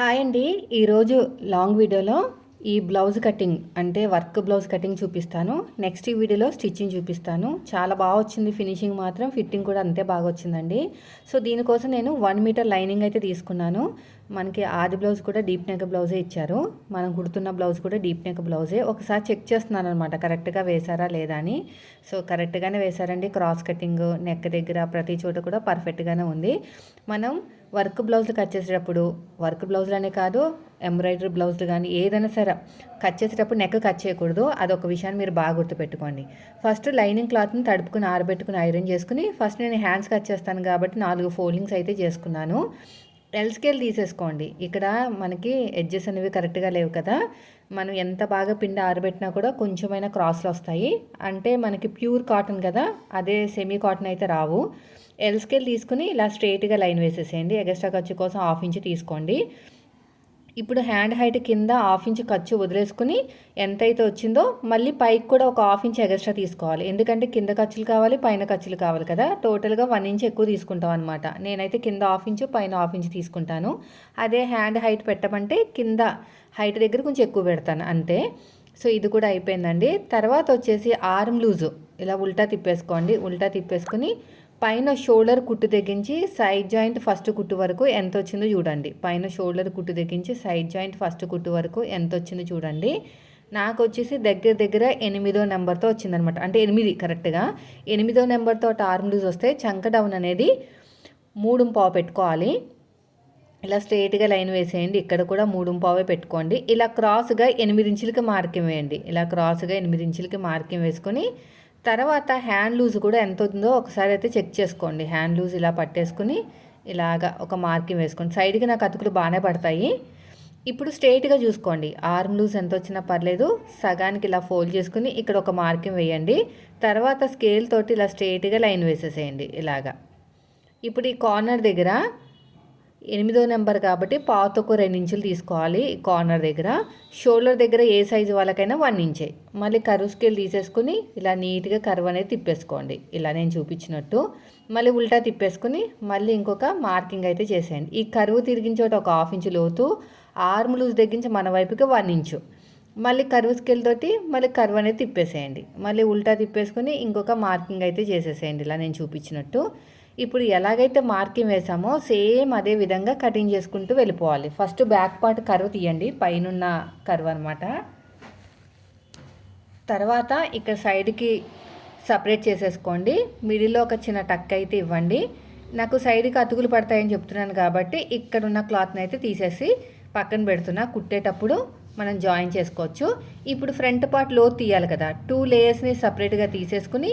Hi అండి. ఈరోజు long వీడియోలో ఈ బ్లౌజ్ కటింగ్ అంటే వర్క్ బ్లౌజ్ కటింగ్ చూపిస్తాను. నెక్స్ట్ ఈ వీడియోలో స్టిచ్చింగ్ చూపిస్తాను. చాలా బాగా వచ్చింది ఫినిషింగ్ మాత్రం. ఫిట్టింగ్ కూడా అంతే బాగా వచ్చిందండి. సో దీనికోసం నేను వన్ మీటర్ లైనింగ్ అయితే తీసుకున్నాను. మనకి ఆది బ్లౌజ్ కూడా డీప్ నెక్ బ్లౌజే ఇచ్చారు. మనం కుడుతున్న బ్లౌజ్ కూడా డీప్ నెక్ బ్లౌజే. ఒకసారి చెక్ చేస్తున్నాను అనమాట కరెక్ట్గా వేశారా లేదా అని. సో కరెక్ట్గానే వేశారండి. క్రాస్ కటింగ్ నెక్ దగ్గర ప్రతి చోట కూడా పర్ఫెక్ట్గానే ఉంది. మనం వర్క్ బ్లౌజులు కట్ చేసేటప్పుడు వర్క్ బ్లౌజులు కాదు ఎంబ్రాయిడరీ బ్లౌజులు కానీ ఏదైనా సరే కట్ చేసేటప్పుడు నెక్ కట్ చేయకూడదు. అదొక విషయాన్ని మీరు బాగా గుర్తుపెట్టుకోండి. ఫస్ట్ లైనింగ్ క్లాత్ని తడుపుకుని ఆరబెట్టుకుని ఐరన్ చేసుకుని ఫస్ట్ నేను హ్యాండ్స్ కట్ చేస్తాను కాబట్టి నాలుగు ఫోల్డింగ్స్ అయితే చేసుకున్నాను. ఎల్ స్కేల్ తీసేసుకోండి. ఇక్కడ మనకి ఎడ్జెస్ అనేవి కరెక్ట్గా లేవు కదా. మనం ఎంత బాగా పిండి ఆరబెట్టినా కూడా కొంచెమైనా క్రాస్లు వస్తాయి. అంటే మనకి ప్యూర్ కాటన్ కదా అదే సెమీ కాటన్ అయితే రావు. ఎల్ స్కేల్ తీసుకుని ఇలా స్ట్రైట్గా లైన్ వేసేసేయండి. ఎగస్ట్రా ఖర్చు కోసం హాఫ్ ఇంచ్ తీసుకోండి. ఇప్పుడు హ్యాండ్ హైట్ కింద హాఫ్ ఇంచ్ ఖర్చు వదిలేసుకుని ఎంతైతే వచ్చిందో మళ్ళీ పైకి కూడా ఒక హాఫ్ ఇంచ్ ఎగస్ట్రా తీసుకోవాలి. ఎందుకంటే కింద ఖర్చులు కావాలి పైన ఖర్చులు కావాలి కదా. టోటల్గా వన్ ఇంచ్ ఎక్కువ తీసుకుంటాం అనమాట నేనైతే కింద హాఫ్ ఇంచ్ పైన హాఫ్ ఇంచ్ తీసుకుంటాను. అదే హ్యాండ్ హైట్ పెట్టమంటే కింద హైట్ దగ్గర కొంచెం ఎక్కువ పెడతాను. అంతే. సో ఇది కూడా అయిపోయిందండి. తర్వాత వచ్చేసి ఆర్మ్ లూజు ఇలా ఉల్టా తిప్పేసుకోండి. ఉల్టా తిప్పేసుకుని పైన షోల్డర్ కుట్టు తెగించి సైడ్ జాయింట్ ఫస్ట్ కుట్టు వరకు ఎంత వచ్చిందో చూడండి. పైన షోల్డర్ కుట్టు తెగించి సైడ్ జాయింట్ ఫస్ట్ కుట్టు వరకు ఎంత వచ్చిందో చూడండి. నాకు వచ్చేసి దగ్గర దగ్గర ఎనిమిదో నెంబర్తో వచ్చిందనమాట. అంటే ఎనిమిది కరెక్ట్గా. ఎనిమిదో నెంబర్తో ఆర్మ్ లూజ్ వస్తే చంక డౌన్ అనేది మూడు పావు పెట్టుకోవాలి. ఇలా స్ట్రైట్గా లైన్ వేసేయండి. ఇక్కడ కూడా మూడు పావే పెట్టుకోండి. ఇలా క్రాస్గా ఎనిమిది ఇంచులకి మార్కింగ్ వేయండి. ఇలా క్రాస్గా ఎనిమిది ఇంచులకి మార్కింగ్ వేసుకొని తర్వాత హ్యాండ్ లూజ్ కూడా ఎంత ఉందో ఒకసారి అయితే చెక్ చేసుకోండి. హ్యాండ్ లూజ్ ఇలా పట్టేసుకుని ఇలాగా ఒక మార్కింగ్ వేసుకోండి. సైడ్కి నాకు అతుకులు బాగానే పడతాయి. ఇప్పుడు స్ట్రైట్గా చూసుకోండి. ఆర్మ్ లూజ్ ఎంత వచ్చినా పర్లేదు. సగానికి ఇలా ఫోల్డ్ చేసుకుని ఇక్కడ ఒక మార్కింగ్ వేయండి. తర్వాత స్కేల్ తోటి ఇలా స్ట్రైట్గా లైన్ వేసేసేయండి ఇలాగా. ఇప్పుడు ఈ కార్నర్ దగ్గర ఎనిమిదో నెంబర్ కాబట్టి పాతకు రెండు ఇంచులు తీసుకోవాలి కార్నర్ దగ్గర. షోల్డర్ దగ్గర ఏ సైజు వాళ్ళకైనా వన్ ఇంచే. మళ్ళీ కరువు స్కేల్ తీసేసుకుని ఇలా నీట్గా కరువు అనేది తిప్పేసుకోండి. ఇలా నేను చూపించినట్టు. మళ్ళీ ఉల్టా తిప్పేసుకుని మళ్ళీ ఇంకొక మార్కింగ్ అయితే చేసేయండి. ఈ కరువు తిరిగించోట ఒక హాఫ్ ఇంచు లోతు ఆర్మ్ లూజ్ తగ్గించి మన వైపుకి వన్ ఇంచు. మళ్ళీ కరువు స్కేల్ తోటి మళ్ళీ కరువు అనేది తిప్పేసేయండి. మళ్ళీ ఉల్టా తిప్పేసుకుని ఇంకొక మార్కింగ్ అయితే చేసేసేయండి. ఇలా నేను చూపించినట్టు. ఇప్పుడు ఎలాగైతే మార్కింగ్ వేసామో సేమ్ అదే విధంగా కటింగ్ చేసుకుంటూ వెళ్ళిపోవాలి. ఫస్ట్ బ్యాక్ పార్ట్ కరువు తీయండి. పైనున్న కరువు అనమాట తర్వాత ఇక్కడ సైడ్కి సపరేట్ చేసేసుకోండి. మిడిల్లో ఒక చిన్న టక్ అయితే ఇవ్వండి. నాకు సైడ్కి అతుకులు పడతాయని చెప్తున్నాను కాబట్టి ఇక్కడున్న క్లాత్ని అయితే తీసేసి పక్కన పెడుతున్నా. కుట్టేటప్పుడు మనం జాయిన్ చేసుకోవచ్చు. ఇప్పుడు ఫ్రంట్ పార్ట్ లోత్ తీయాలి కదా. టూ లేయర్స్ని సపరేట్గా తీసేసుకుని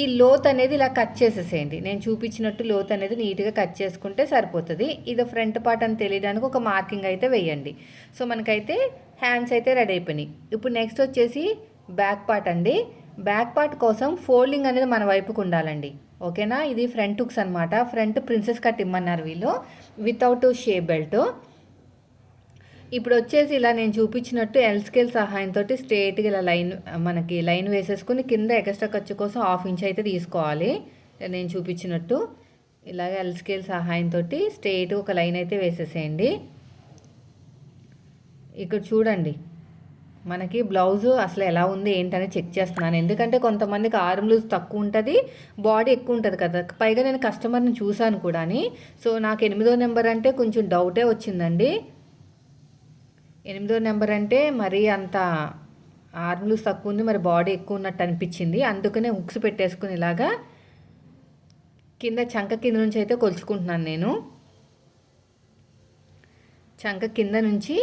ఈ లోత్ అనేది ఇలా కట్ చేసేసేయండి. నేను చూపించినట్టు లోత్ అనేది నీట్గా కట్ చేసుకుంటే సరిపోతుంది. ఇది ఫ్రంట్ పార్ట్ అని తెలియడానికి ఒక మార్కింగ్ అయితే వేయండి. సో మనకైతే హ్యాండ్స్ అయితే రెడీ అయిపోయినాయి. ఇప్పుడు నెక్స్ట్ వచ్చేసి బ్యాక్ పార్ట్ అండి. బ్యాక్ పార్ట్ కోసం ఫోల్డింగ్ అనేది మన వైపుకు ఉండాలండి. ఓకేనా? ఇది ఫ్రంట్ హుక్స్ అనమాట ఫ్రంట్ ప్రిన్సెస్ కట్ ఇమ్మన్నారు వీళ్ళు. Without shape belt. ఇప్పుడు వచ్చేసి ఇలా నేను చూపించినట్టు ఎల్ స్కేల్ సహాయంతో స్ట్రేట్గా ఇలా లైన్ మనకి లైన్ వేసేసుకుని కింద ఎక్స్ట్రా ఖర్చు కోసం హాఫ్ ఇంచ్ అయితే తీసుకోవాలి. నేను చూపించినట్టు ఇలాగ ఎల్ స్కేల్ సహాయంతో స్ట్రేట్ ఒక లైన్ అయితే వేసేసేయండి. ఇక్కడ చూడండి మనకి బ్లౌజు అసలు ఎలా ఉంది ఏంటని చెక్ చేస్తున్నాను. ఎందుకంటే కొంతమందికి ఆర్మ్ లూజ్ తక్కువ ఉంటుంది బాడీ ఎక్కువ ఉంటుంది కదా. పైగా నేను కస్టమర్ని చూశాను కూడా సో నాకు ఎనిమిదో నెంబర్ అంటే కొంచెం డౌటే వచ్చిందండి. ఎనిమిదో నెంబర్ అంటే మరీ అంత ఆర్మ్లు తక్కువ ఉంది మరి బాడీ ఎక్కువ ఉన్నట్టు అనిపించింది. అందుకనే ఉక్స్ పెట్టేసుకుని ఇలాగా కింద చంక కింద నుంచి అయితే కొలుచుకుంటున్నాను నేను. చంక కింద నుంచి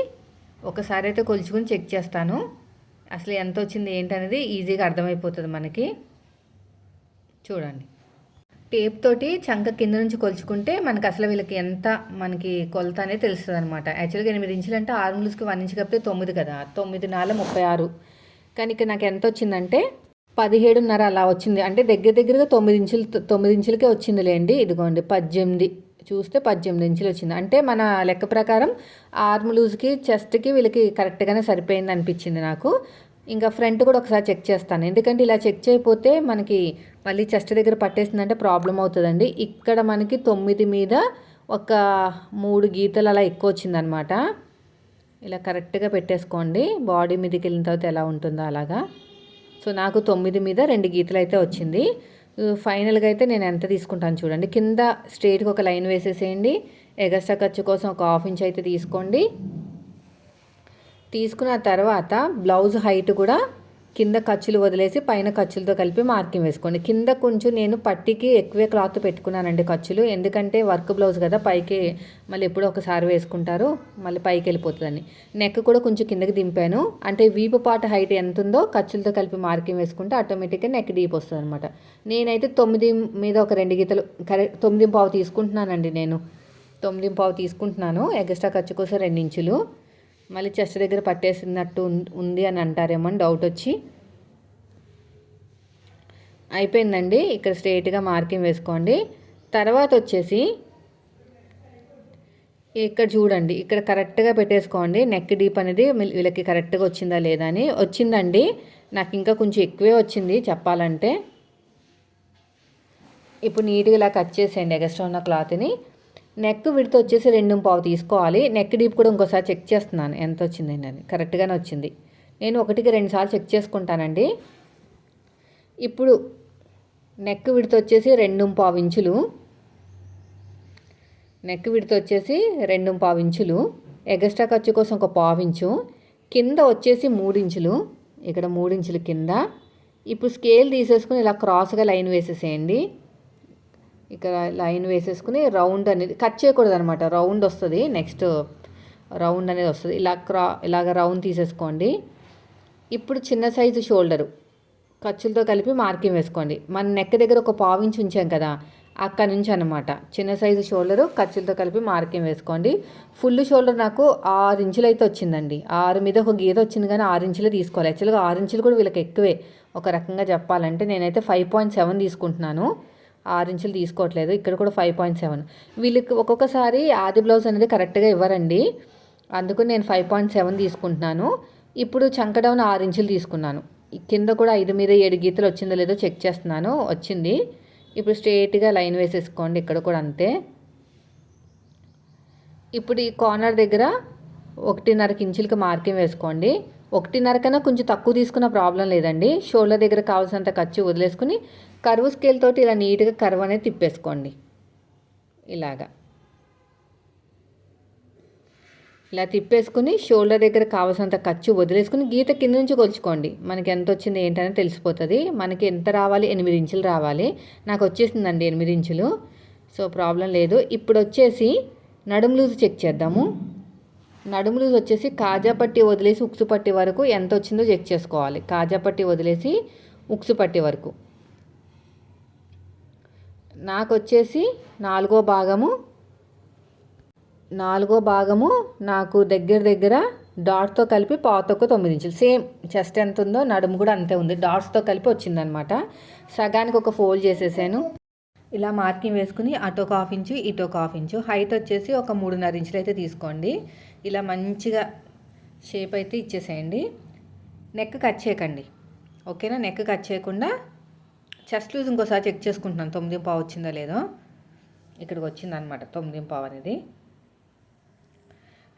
ఒకసారి అయితే కొలుచుకుని చెక్ చేస్తాను. అసలు ఎంత వచ్చింది ఏంటనేది ఈజీగా అర్థమైపోతుంది మనకి. చూడండి. టేప్ తోటి చంక కింద నుంచి కొలుచుకుంటే మనకి అసలు వీళ్ళకి ఎంత మనకి కొలత అనేది తెలుస్తుంది అనమాట యాక్చువల్గా ఎనిమిది ఇంచులు అంటే ఆరు ఇంచులకి వన్ ఇంచు కప్పితే తొమ్మిది కదా. తొమ్మిది నాలుగు ముప్పై ఆరు. కానీ ఇక్కడ నాకు ఎంత వచ్చిందంటే పదిహేడున్నర అలా వచ్చింది. అంటే దగ్గర దగ్గరగా తొమ్మిది ఇంచులు తొమ్మిది ఇంచులకే వచ్చిందిలేండి ఇదిగోండి పద్దెనిమిది. చూస్తే పద్దెనిమిది ఇంచులు వచ్చింది. అంటే మన లెక్క ప్రకారం ఆర్మ్ లూజ్కి చెస్ట్కి వీళ్ళకి కరెక్ట్గానే సరిపోయింది అనిపించింది నాకు. ఇంకా ఫ్రంట్ కూడా ఒకసారి చెక్ చేస్తాను. ఎందుకంటే ఇలా చెక్ చేయకపోతే మనకి మళ్ళీ చెస్ట్ దగ్గర పట్టేసిందంటే ప్రాబ్లం అవుతుందండి. ఇక్కడ మనకి తొమ్మిది మీద ఒక మూడు గీతలు అలా ఎక్కువ వచ్చిందనమాట. ఇలా కరెక్ట్గా పెట్టేసుకోండి. బాడీ మీదకి వెళ్ళిన తర్వాత ఎలా ఉంటుందో అలాగా. సో నాకు తొమ్మిది మీద రెండు గీతలు అయితే వచ్చింది. ఫైనల్గా అయితే నేను ఎంత తీసుకుంటాను చూడండి. కింద స్ట్రేట్గా ఒక లైన్ వేసేసేయండి. ఎగస్ట్రా ఖర్చు కోసం ఒక హాఫ్ ఇంచ్ అయితే తీసుకోండి. తీసుకున్న తర్వాత బ్లౌజ్ హైట్ కూడా కింద ఖర్చులు వదిలేసి పైన ఖర్చులతో కలిపి మార్కింగ్ వేసుకోండి. కింద కొంచెం నేను పట్టికి ఎక్కువే క్లాత్ పెట్టుకున్నానండి ఖర్చులు. ఎందుకంటే వర్క్ బ్లౌజ్ కదా పైకి మళ్ళీ ఎప్పుడో ఒకసారి వేసుకుంటారు మళ్ళీ పైకి వెళ్ళిపోతుందని నెక్ కూడా కొంచెం కిందకి దింపాను. అంటే వీపు పాట హైట్ ఎంత ఉందో ఖర్చులతో కలిపి మార్కింగ్ వేసుకుంటే ఆటోమేటిక్గా నెక్ డీప్ వస్తుంది అనమాట నేనైతే తొమ్మిది మీద ఒక రెండు గీతలు కరెక్ట్ తొమ్మిది పావు తీసుకుంటున్నానండి నేను. తొమ్మిది పావు తీసుకుంటున్నాను. ఎక్స్ట్రా ఖర్చు కోసం రెండు ఇంచులు మళ్ళీ చెస్ట్ దగ్గర పట్టేసినట్టు ఉంది అని అంటారేమో అని డౌట్ వచ్చి. అయిపోయిందండి ఇక్కడ స్ట్రేట్గా మార్కింగ్ వేసుకోండి. తర్వాత వచ్చేసి ఇక్కడ చూడండి ఇక్కడ కరెక్ట్గా పెట్టేసుకోండి. నెక్ డీప్ అనేది వీళ్ళకి కరెక్ట్గా వచ్చిందా లేదా అని. వచ్చిందండి నాకు ఇంకా కొంచెం ఎక్కువే వచ్చింది చెప్పాలంటే. ఇప్పుడు నీట్గా ఇలా కట్ చేసేయండి ఎగస్ట్రా ఉన్న క్లాత్ని నెక్ విడత వచ్చేసి రెండు పావు తీసుకోవాలి. నెక్ డీప్ కూడా ఇంకోసారి చెక్ చేస్తున్నాను. ఎంత వచ్చిందండి అని. కరెక్ట్గానే వచ్చింది. నేను ఒకటికి రెండు సార్లు చెక్ చేసుకుంటానండి. ఇప్పుడు నెక్ విడత వచ్చేసి రెండు పావు ఇంచులు. నెక్ విడత వచ్చేసి రెండు పావు ఇంచులు. ఎగస్ట్రా ఖర్చు కోసం ఒక పావు ఇంచు. కింద వచ్చేసి మూడించులు ఇక్కడ మూడించులు కింద. ఇప్పుడు స్కేల్ తీసేసుకుని ఇలా క్రాస్గా లైన్ వేసేసేయండి. ఇక్కడ లైన్ వేసేసుకుని రౌండ్ అనేది కట్ చేయకూడదు అనమాట రౌండ్ వస్తుంది. నెక్స్ట్ రౌండ్ అనేది వస్తుంది. ఇలా క్రా ఇలాగ రౌండ్ తీసేసుకోండి. ఇప్పుడు చిన్న సైజు షోల్డరు. ఖర్చులతో కలిపి మార్కింగ్ వేసుకోండి. మన నెక్ దగ్గర ఒక పావించి ఉంచాం కదా అక్కడ నుంచి అనమాట చిన్న సైజు షోల్డరు ఖర్చులతో కలిపి మార్కింగ్ వేసుకోండి. ఫుల్ షోల్డర్ నాకు ఆరు ఇంచులు అయితే వచ్చిందండి. ఆరు మీద ఒక గీత వచ్చింది కానీ ఆరు ఇంచులు తీసుకోవాలి. యాక్చువల్గా ఆరు ఇంచులు కూడా వీళ్ళకి ఎక్కువే. ఒక రకంగా చెప్పాలంటే నేనైతే ఫైవ్ పాయింట్ సెవెన్ తీసుకుంటున్నాను. ఆరు ఇంచులు తీసుకోవట్లేదు. ఇక్కడ కూడా ఫైవ్ పాయింట్ సెవెన్ వీళ్ళకి ఒక్కొక్కసారి ఆది బ్లౌజ్ అనేది కరెక్ట్గా ఇవ్వరండి. అందుకు నేను ఫైవ్ పాయింట్ సెవెన్ తీసుకుంటున్నాను. ఇప్పుడు చంక డౌన్ ఆరు ఇంచులు తీసుకున్నాను. కింద కూడా ఐదు మీద ఏడు గీతలు వచ్చిందో లేదో చెక్ చేస్తున్నాను. వచ్చింది. ఇప్పుడు స్ట్రేట్గా లైన్ వేసేసుకోండి. ఇక్కడ కూడా అంతే. ఇప్పుడు ఈ కార్నర్ దగ్గర ఒకటిన్నరకి ఇంచులకి మార్కింగ్ వేసుకోండి. ఒకటిన్నర కన్నా కొంచెం తక్కువ తీసుకున్న ప్రాబ్లం లేదండి. షోల్డర్ దగ్గర కావాల్సినంత ఖర్చు వదిలేసుకుని కరువు స్కేల్ తోటి ఇలా నీట్గా కరువు అనేది తిప్పేసుకోండి. ఇలాగా. ఇలా తిప్పేసుకుని షోల్డర్ దగ్గర కావాల్సినంత ఖర్చు వదిలేసుకుని గీత కింద నుంచి కొలుచుకోండి. మనకి ఎంత వచ్చింది ఏంటనేది తెలిసిపోతుంది. మనకి ఎంత రావాలి? ఎనిమిది ఇంచులు రావాలి. నాకు వచ్చేసిందండి ఎనిమిది ఇంచులు. సో ప్రాబ్లం లేదు. ఇప్పుడు వచ్చేసి నడుము లూజ్ చెక్ చేద్దాము. నడుము లూజ్ వచ్చేసి కాజా పట్టి వదిలేసి ఉక్సు పట్టి వరకు ఎంత వచ్చిందో చెక్ చేసుకోవాలి. కాజా పట్టి వదిలేసి ఉక్సు పట్టి వరకు. నాకు వచ్చేసి నాలుగో భాగము నాలుగో భాగము నాకు దగ్గర దగ్గర డాట్తో కలిపి పాతకు తొమ్మిది ఇంచులు. సేమ్ చెస్ట్ ఎంత ఉందో నడుము కూడా అంతే ఉంది. డాట్స్తో కలిపి వచ్చిందనమాట. సగానికి ఒక ఫోల్డ్ చేసేసాను. ఇలా మార్కింగ్ వేసుకుని అటు ఒక హాఫ్ ఇంచు ఇటు ఒక హాఫ్ ఇంచు. హైట్ వచ్చేసి ఒక మూడున్నర ఇంచులు అయితే తీసుకోండి. ఇలా మంచిగా షేప్ అయితే ఇచ్చేసేయండి. నెక్ కట్ చేయకండి. ఓకేనా? నెక్ కట్ చేయకుండా చెస్ట్ లూజ్ ఇంకోసారి చెక్ చేసుకుంటున్నాను. తొమ్మిది పావు వచ్చిందో లేదో. ఇక్కడికి వచ్చిందనమాట తొమ్మిది పావు అనేది.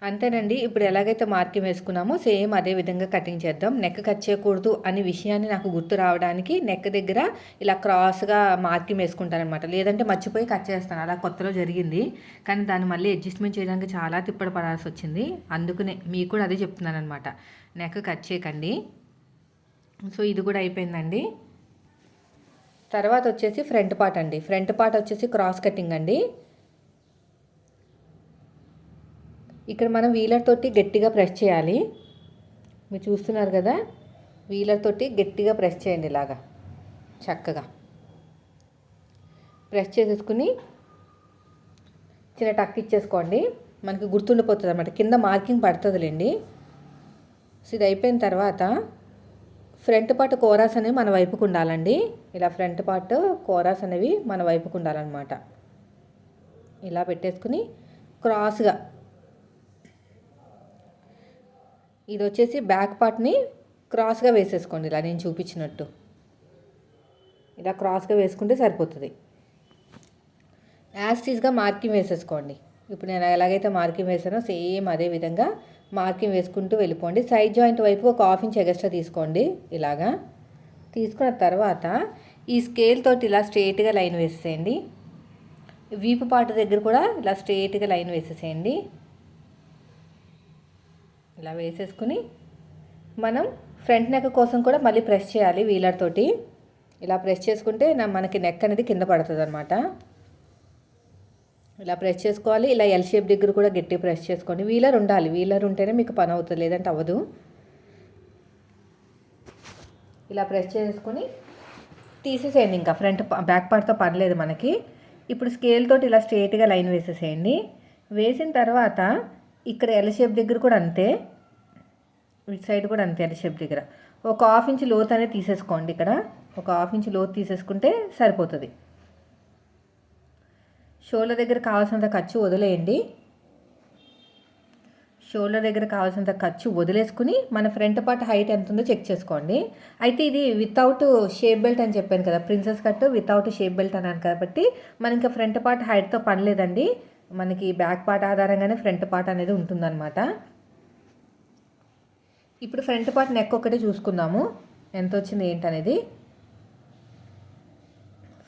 అంతేనండి ఇప్పుడు ఎలాగైతే మార్కింగ్ వేసుకున్నామో సేమ్ అదే విధంగా కటింగ్ చేద్దాం. నెక్ కట్ చేయకూడదు అనే విషయాన్ని నాకు గుర్తు రావడానికి నెక్ దగ్గర ఇలా క్రాస్గా మార్కింగ్ వేసుకుంటాను లేదంటే మర్చిపోయి కట్ చేస్తాను. అలా కొత్తలో జరిగింది. కానీ దాన్ని మళ్ళీ అడ్జస్ట్మెంట్ చేయడానికి చాలా తిప్పడి పడాల్సి వచ్చింది. అందుకనే మీకు కూడా అదే చెప్తున్నాను అనమాట నెక్ కట్ చేయకండి. సో ఇది కూడా అయిపోయిందండి. తర్వాత వచ్చేసి ఫ్రంట్ పార్ట్ అండి. ఫ్రంట్ పార్ట్ వచ్చేసి క్రాస్ కటింగ్ అండి. ఇక్కడ మనం వీలర్ తోటి గట్టిగా ప్రెస్ చేయాలి. మీరు చూస్తున్నారు కదా వీలర్ తోటి గట్టిగా ప్రెస్ చేయండి ఇలాగా చక్కగా. ప్రెస్ చేసేసుకుని చిన్న టక్ ఇచ్చేసుకోండి. మనకి గుర్తుండిపోతుంది అనమాట కింద మార్కింగ్ పడుతుందిలేండి. సో ఇది అయిపోయిన తర్వాత ఫ్రంట్ పార్ట్ కోరాస్ అనేవి మన వైపుకు ఉండాలండి. ఇలా ఫ్రంట్ పార్ట్ కోరాస్ అనేవి మన వైపుకు ఉండాలన్నమాట. ఇలా పెట్టేసుకుని క్రాస్గా ఇది వచ్చేసి బ్యాక్ పార్ట్ని క్రాస్గా వేసేసుకోండి. ఇలా నేను చూపించినట్టు. ఇలా క్రాస్గా వేసుకుంటే సరిపోతుంది. యాస్టీస్గా మార్కింగ్ వేసేసుకోండి. ఇప్పుడు నేను ఎలాగైతే మార్కింగ్ వేసానో సేమ్ అదే విధంగా మార్కింగ్ వేసుకుంటూ వెళ్ళిపోండి. సైడ్ జాయింట్ వైపు ఒక హాఫ్ ఇంచ్ ఎగస్ట్రా తీసుకోండి. ఇలాగా తీసుకున్న తర్వాత ఈ స్కేల్ తోటి ఇలా స్ట్రేట్గా లైన్ వేసేయండి వీపు పాటు దగ్గర కూడా ఇలా స్ట్రేట్గా లైన్ వేసేసేయండి. ఇలా వేసేసుకుని మనం ఫ్రంట్ నెక్ కోసం కూడా మళ్ళీ ప్రెస్ చేయాలి వీలర్ తోటి. ఇలా ప్రెస్ చేసుకుంటే మనకి నెక్ అనేది కింద పడుతుంది అనమాట ఇలా ప్రెస్ చేసుకోవాలి. ఇలా ఎల్ షేప్ దగ్గర కూడా గట్టి ప్రెస్ చేసుకోండి. వీలర్ ఉండాలి. వీలర్ ఉంటేనే మీకు పని అవుతుంది. లేదంటే అవ్వదు. ఇలా ప్రెస్ చేసుకొని తీసేసేయండి ఇంకా. ఫ్రంట్ బ్యాక్ పార్ట్తో పర్లేదు మనకి. ఇప్పుడు స్కేల్ తోటి ఇలా స్ట్రేట్గా లైన్ వేసేసేయండి. వేసిన తర్వాత ఇక్కడ ఎల్ షేప్ దగ్గర కూడా అంతే. ఇటు సైడ్ కూడా అంతే ఎల్ షేప్ దగ్గర. ఒక హాఫ్ ఇంచ్ లోత్ అనేది తీసేసుకోండి ఇక్కడ. ఒక హాఫ్ ఇంచ్ లోతు తీసేసుకుంటే సరిపోతుంది. షోల్డర్ దగ్గర కావాల్సినంత ఖర్చు వదిలేయండి. షోల్డర్ దగ్గర కావాల్సినంత ఖర్చు వదిలేసుకుని మన ఫ్రంట్ పార్ట్ హైట్ ఎంత ఉందో చెక్ చేసుకోండి. అయితే ఇది వితౌట్ షేప్ బెల్ట్ అని చెప్పాను కదా princess cut without shape belt అన్నాను కాబట్టి మనకి ఫ్రంట్ పార్ట్ హైట్తో పని లేదండి. మనకి బ్యాక్ పార్ట్ ఆధారంగానే ఫ్రంట్ పార్ట్ అనేది ఉంటుందన్నమాట. ఇప్పుడు ఫ్రంట్ పార్ట్ నెక్ ఒకటే చూసుకుందాము. ఎంత వచ్చింది ఏంటనేది?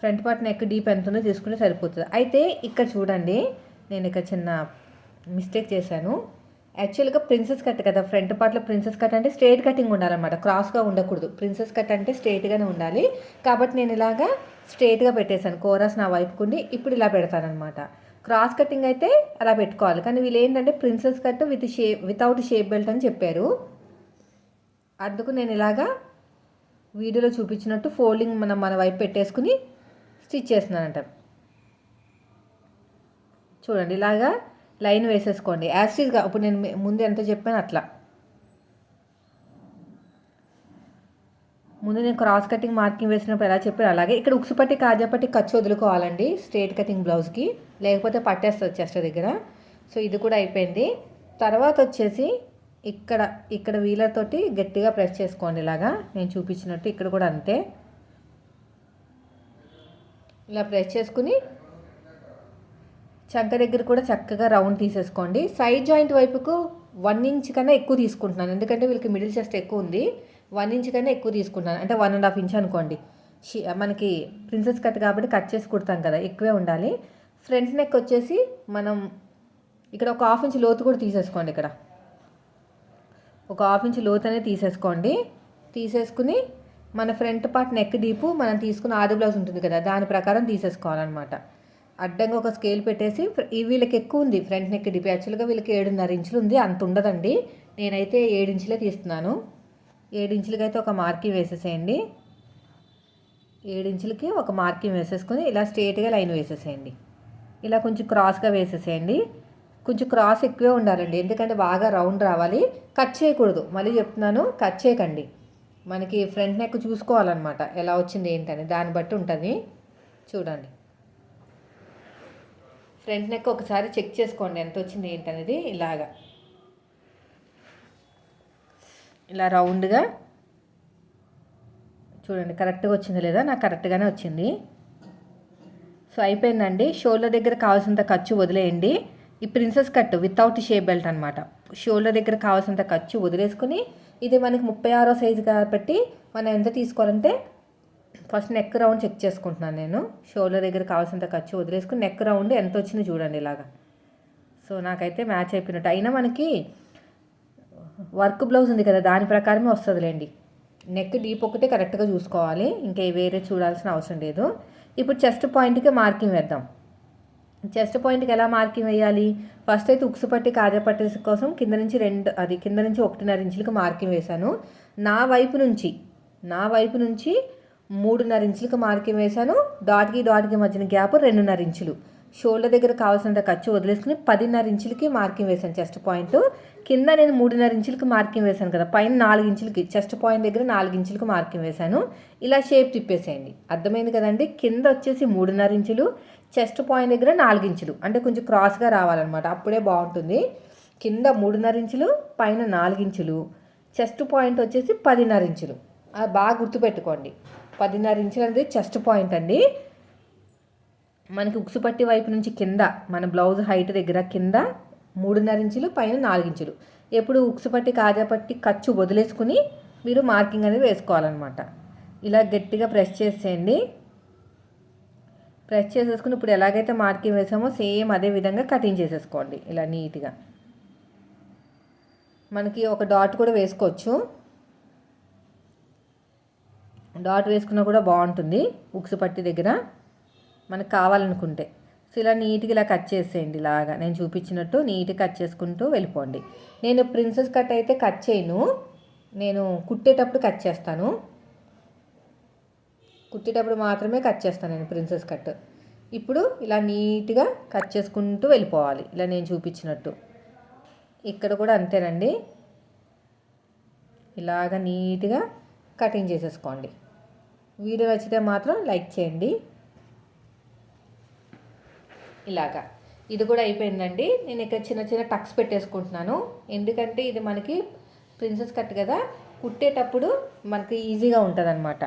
ఫ్రంట్ పార్ట్ నెక్ డీప్ ఎంత ఉందో తీసుకుంటే సరిపోతుంది. అయితే ఇక్కడ చూడండి నేను ఇక్కడ చిన్న మిస్టేక్ చేశాను. యాక్చువల్గా ప్రిన్సెస్ కట్ కదా ఫ్రంట్ పార్ట్లో ప్రిన్సెస్ కట్ అంటే స్ట్రైట్ కటింగ్ ఉండాలన్నమాట. క్రాస్గా ఉండకూడదు. ప్రిన్సెస్ కట్ అంటే స్ట్రైట్గానే ఉండాలి. కాబట్టి నేను ఇలాగా స్ట్రైట్గా పెట్టేశాను. కోరస్ నా వైపుకుండి ఇప్పుడు ఇలా పెడతానమాట క్రాస్ కటింగ్ అయితే అలా పెట్టుకోవాలి. కానీ వీళ్ళు ఏంటంటే princess cut with shape without shape belt అని చెప్పారు. అందుకు నేను ఇలాగా వీడియోలో చూపించినట్టు ఫోల్డింగ్ మనం మన వైపు పెట్టేసుకుని స్టిచ్ చేస్తున్నానంట. చూడండి ఇలాగా లైన్ వేసేసుకోండి. యాస్టీజ్గా ఇప్పుడు నేను ముందు ఎంత చెప్పాను అట్లా. ముందు నేను క్రాస్ కటింగ్ మార్కింగ్ వేసినప్పుడు ఎలా చెప్పాను అలాగే ఇక్కడ ఉక్సుపట్టి కాజాపట్టి ఖర్చు వదులుకోవాలండి స్ట్రేట్ కటింగ్ బ్లౌజ్కి లేకపోతే పట్టేస్తుంది చెస్ట్ దగ్గర. సో ఇది కూడా అయిపోయింది. తర్వాత వచ్చేసి ఇక్కడ ఇక్కడ వీలర్ తోటి గట్టిగా ప్రెస్ చేసుకోండి ఇలాగా. నేను చూపించినట్టు ఇక్కడ కూడా అంతే. ఇలా ప్రెస్ చేసుకుని చంక దగ్గర కూడా చక్కగా రౌండ్ తీసేసుకోండి. సైడ్ జాయింట్ వైపుకు వన్ ఇంచ్ కన్నా ఎక్కువ తీసుకుంటున్నాను. ఎందుకంటే వీళ్ళకి మిడిల్ చెస్ట్ ఎక్కువ ఉంది. వన్ ఇంచ్ కన్నా ఎక్కువ తీసుకుంటున్నాను. అంటే వన్ అండ్ హాఫ్ ఇంచ్ అనుకోండి. మనకి ప్రిన్సెస్ కట్ కాబట్టి కట్ చేసి కుడతాం కదా ఎక్కువే ఉండాలి. ఫ్రంట్ నెక్ వచ్చేసి మనం ఇక్కడ ఒక హాఫ్ ఇంచ్ లోతు కూడా తీసేసుకోండి ఇక్కడ. ఒక హాఫ్ ఇంచ్ లోతు అనేది తీసేసుకోండి. తీసేసుకుని మన ఫ్రంట్ పార్ట్ నెక్ డీపు మనం తీసుకున్న ఆది బ్లౌజ్ ఉంటుంది కదా దాని ప్రకారం తీసేసుకోవాలన్నమాట. అడ్డంగా ఒక స్కేల్ పెట్టేసి ఈ వీళ్ళకి ఎక్కువ ఉంది ఫ్రంట్ నెక్ డీప్. యాక్చువల్గా వీళ్ళకి ఏడున్నర ఇంచులు ఉంది అంత ఉండదండి. నేనైతే ఏడించులే తీస్తున్నాను. ఏడించులకి అయితే ఒక మార్కింగ్ వేసేసేయండి. ఏడించులకి ఒక మార్కింగ్ వేసేసుకొని ఇలా స్ట్రేట్గా లైన్ వేసేసేయండి. ఇలా కొంచెం క్రాస్గా వేసేసేయండి. కొంచెం క్రాస్ ఎక్కువే ఉండాలండి ఎందుకంటే బాగా రౌండ్ రావాలి. కట్ చేయకూడదు. మళ్ళీ చెప్తున్నాను కట్ చేయకండి. మనకి ఫ్రంట్ నెక్ చూసుకోవాలన్నమాట. ఎలా వచ్చింది ఏంటని. దాన్ని బట్టి ఉంటుంది. చూడండి. ఫ్రంట్ నెక్ ఒకసారి చెక్ చేసుకోండి. ఎంత వచ్చింది ఏంటనేది. ఇలాగా. ఇలా రౌండ్గా. చూడండి కరెక్ట్గా వచ్చింది లేదా. నాకు కరెక్ట్గానే వచ్చింది. సో అయిపోయిందండి. షోల్డర్ దగ్గర కావాల్సినంత ఖర్చు వదిలేయండి. ఈ princess cut without shape belt అనమాట షోల్డర్ దగ్గర కావాల్సినంత ఖర్చు వదిలేసుకుని ఇది మనకి ముప్పై ఆరో సైజు కాబట్టి మనం ఎంత తీసుకోవాలంటే ఫస్ట్ నెక్ రౌండ్ చెక్ చేసుకుంటున్నాను నేను. షోల్డర్ దగ్గర కావాల్సినంత ఖర్చు వదిలేసుకుని నెక్ రౌండ్ ఎంత వచ్చింది చూడండి ఇలాగా. సో నాకైతే మ్యాచ్ అయిపోయినట్టు. అయినా మనకి వర్క్ బ్లౌజ్ ఉంది కదా దాని ప్రకారమే వస్తుందిలేండి. నెక్ డీప్ ఒకటే కరెక్ట్గా చూసుకోవాలి. ఇంకా వేరే చూడాల్సిన అవసరం లేదు. ఇప్పుడు చెస్ట్ పాయింట్కి మార్కింగ్ వేద్దాం. చెస్ట్ పాయింట్కి ఎలా మార్కింగ్ వేయాలి? ఫస్ట్ అయితే ఉక్సు పట్టి కాజపట్టి కోసం కింద నుంచి రెండు అది కింద నుంచి ఒకటిన్నర ఇంచులకు మార్కింగ్ వేశాను. నా వైపు నుంచి నా వైపు నుంచి మూడున్నర ఇంచులకు మార్కింగ్ వేశాను. డాట్కి డాట్కి మధ్యన గ్యాప్ రెండున్నర ఇంచులు. షోల్డర్ దగ్గర కావాల్సినంత ఖర్చు వదిలేసుకుని పదిన్నర ఇంచులకి మార్కింగ్ వేశాను చెస్ట్ పాయింట్. కింద నేను మూడున్నర ఇంచులకి మార్కింగ్ వేశాను కదా పైన నాలుగు ఇంచులకి చెస్ట్ పాయింట్ దగ్గర నాలుగు ఇంచులకు మార్కింగ్ వేశాను. ఇలా షేప్ తిప్పేసేయండి. అర్థమైంది కదండి? కింద వచ్చేసి మూడున్నర ఇంచులు చెస్ట్ పాయింట్ దగ్గర నాలుగు ఇంచులు అంటే కొంచెం క్రాస్గా రావాలన్నమాట. అప్పుడే బాగుంటుంది. కింద మూడున్నర ఇంచులు పైన నాలుగు ఇంచులు చెస్ట్ పాయింట్ వచ్చేసి పదిన్నర ఇంచులు అది బాగా గుర్తుపెట్టుకోండి. పదిన్నర ఇంచులు అనేది చెస్ట్ పాయింట్ అండి. మనకి ఉక్సు పట్టి వైపు నుంచి కింద మన బ్లౌజ్ హైట్ దగ్గర కింద మూడున్నర ఇంచులు పైన నాలుగు ఇంచులు ఎప్పుడు ఉక్సు పట్టి కాజా పట్టి ఖర్చు వదిలేసుకుని మీరు మార్కింగ్ అనేది వేసుకోవాలన్నమాట. ఇలా గట్టిగా ప్రెస్ చేసేయండి. ప్రెస్ చేసేసుకుని ఇప్పుడు ఎలాగైతే మార్కింగ్ వేసామో సేమ్ అదే విధంగా కటింగ్ చేసేసుకోండి ఇలా నీట్గా. మనకి ఒక డాట్ కూడా వేసుకోవచ్చు. డాట్ వేసుకున్నా కూడా బాగుంటుంది ఉక్స్ పట్టి దగ్గర. మనకు కావాలనుకుంటే. సో ఇలా నీట్గా ఇలా కట్ చేసేయండి ఇలాగా. నేను చూపించినట్టు నీట్గా కట్ చేసుకుంటూ వెళ్ళిపోండి. నేను ప్రిన్సెస్ కట్ అయితే కట్ చేయను. నేను కుట్టేటప్పుడు కట్ చేస్తాను. కుట్టేటప్పుడు మాత్రమే కట్ చేస్తాను నేను ప్రిన్సెస్ కట్. ఇప్పుడు ఇలా నీట్గా కట్ చేసుకుంటూ వెళ్ళిపోవాలి ఇలా నేను చూపించినట్టు. ఇక్కడ కూడా అంతేనండి. ఇలాగ నీట్గా కటింగ్ చేసేసుకోండి. వీడియో నచ్చితే మాత్రం లైక్ చేయండి. ఇలాగా. ఇది కూడా అయిపోయిందండి. నేను ఇక్కడ చిన్న చిన్న టక్స్ పెట్టేసుకుంటున్నాను. ఎందుకంటే ఇది మనకి ప్రిన్సెస్ కట్ కదా కుట్టేటప్పుడు మనకి ఈజీగా ఉంటుంది అనమాట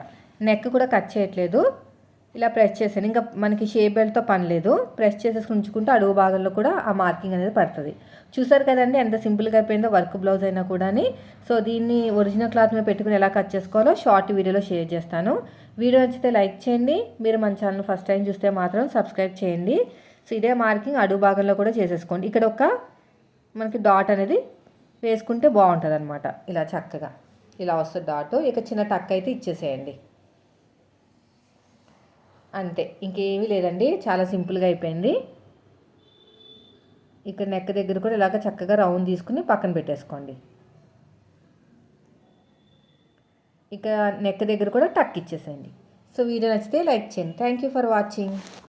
నెక్ కూడా కట్ చేయట్లేదు. ఇలా ప్రెస్ చేశాను. ఇంకా మనకి షేప్ బెల్ట్తో పని లేదు. ప్రెస్ చేసేసుకుని ఉంచుకుంటే అడుగు భాగంలో కూడా ఆ మార్కింగ్ అనేది పడుతుంది. చూసారు కదండి ఎంత సింపుల్గా అయిపోయిందో వర్క్ బ్లౌజ్ అయినా కూడా సో దీన్ని ఒరిజినల్ క్లాత్ మీద పెట్టుకుని ఎలా కట్ చేసుకోవాలో షార్ట్ వీడియోలో షేర్ చేస్తాను. వీడియో నచ్చితే లైక్ చేయండి. మీరు మన ఛానల్ ఫస్ట్ టైం చూస్తే మాత్రం సబ్స్క్రైబ్ చేయండి. సో ఇదే మార్కింగ్ అడుగు భాగంలో కూడా చేసేసుకోండి. ఇక్కడ ఒక మనకి డాట్ అనేది వేసుకుంటే బాగుంటుంది అనమాట ఇలా చక్కగా. ఇలా వస్తుంది డాట్ ఇక చిన్న టక్ అయితే ఇచ్చేసేయండి. అంతే. ఇంకేమీ లేదండి. చాలా సింపుల్గా అయిపోయింది. ఇక్కడ నెక్ దగ్గర కూడా ఇలాగ చక్కగా రౌండ్ తీసుకుని పక్కన పెట్టేసుకోండి. ఇక నెక్ దగ్గర కూడా టక్ ఇచ్చేసేయండి. సో వీడియో నచ్చితే లైక్ చేయండి. Thank you for watching